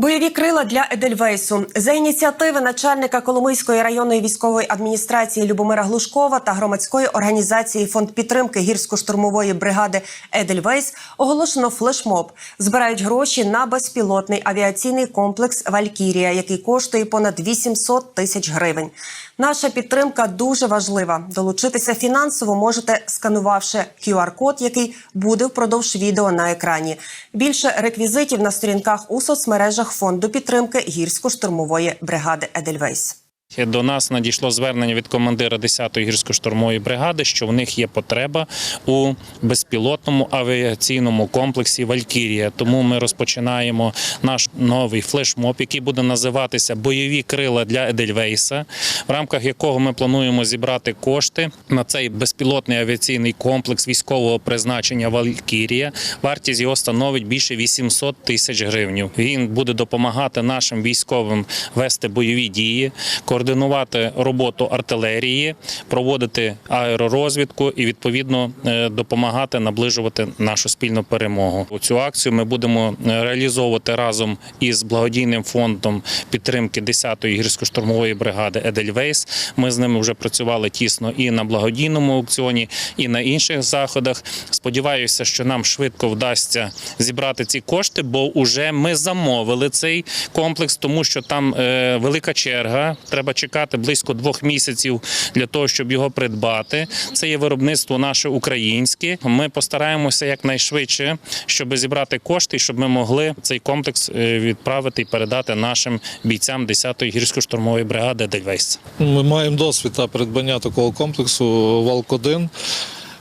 Бойові крила для Едельвейсу за ініціативи начальника Коломийської районної військової адміністрації Любомира Глушкова та громадської організації Фонд підтримки гірсько-штурмової бригади Едельвейс оголошено флешмоб. Збирають гроші на безпілотний авіаційний комплекс Валькірія, який коштує понад 800 тисяч гривень. Наша підтримка дуже важлива. Долучитися фінансово можете сканувавши QR-код, який буде впродовж відео на екрані. Більше реквізитів на сторінках у соцмережах фонду підтримки гірсько-штурмової бригади Едельвейс. До нас надійшло звернення від командира 10-ї гірсько-штурмової бригади, що в них є потреба у безпілотному авіаційному комплексі Валькірія. Тому ми розпочинаємо наш новий флешмоб, який буде називатися Бойові крила для Едельвейса, в рамках якого ми плануємо зібрати кошти на цей безпілотний авіаційний комплекс військового призначення Валькірія. Вартість його становить більше 800 тисяч гривень. Він буде допомагати нашим військовим вести бойові дії координувати роботу артилерії, проводити аеророзвідку і відповідно е, допомагати наближувати нашу спільну перемогу. Цю акцію ми будемо е, реалізовувати разом із благодійним фондом підтримки 10-ї гірсько-штурмової бригади Едельвейс. Ми з ними вже працювали тісно і на благодійному аукціоні, і на інших заходах. Сподіваюся, що нам швидко вдасться зібрати ці кошти, бо вже ми замовили цей комплекс, тому що там е, велика черга. Треба чекати близько двох місяців для того, щоб його придбати. Це є виробництво наше українське. Ми постараємося якнайшвидше, щоб зібрати кошти, щоб ми могли цей комплекс е, відправити і передати нашим бійцям 10-ї гірсько-штурмової бригади Дельвейс. Ми маємо досвід та придбання такого комплексу Валк-1.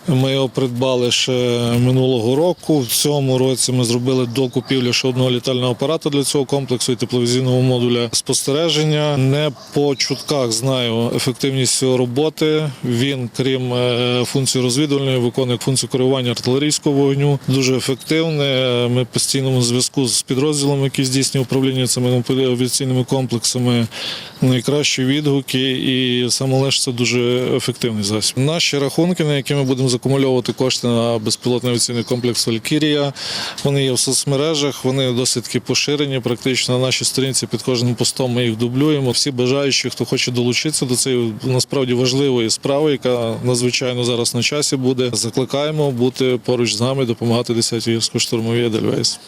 Ми його придбали ще минулого року. В цьому році ми зробили докупівлю ще одного літального апарату для цього комплексу і тепловізійного модуля спостереження. Не по чутках знаю ефективність цього роботи. Він, крім е, функції розвідувальної, виконує функцію керування артилерійського вогню. Дуже ефективне. Ми в постійному зв'язку з підрозділом, які здійснює управління цими авіаційними комплексами. Найкращі відгуки, і саме лиш це дуже ефективний засіб. Наші рахунки, на які ми будемо закумульовувати кошти на безпілотний авіаційний комплекс Валькірія. Вони є в соцмережах, вони досить поширені. Практично на нашій сторінці під кожним постом ми їх дублюємо. Всі бажаючі, хто хоче долучитися до цієї насправді важливої справи, яка надзвичайно зараз на часі буде. Закликаємо бути поруч з нами, допомагати 10-й гірсько-штурмовій Едельвейс.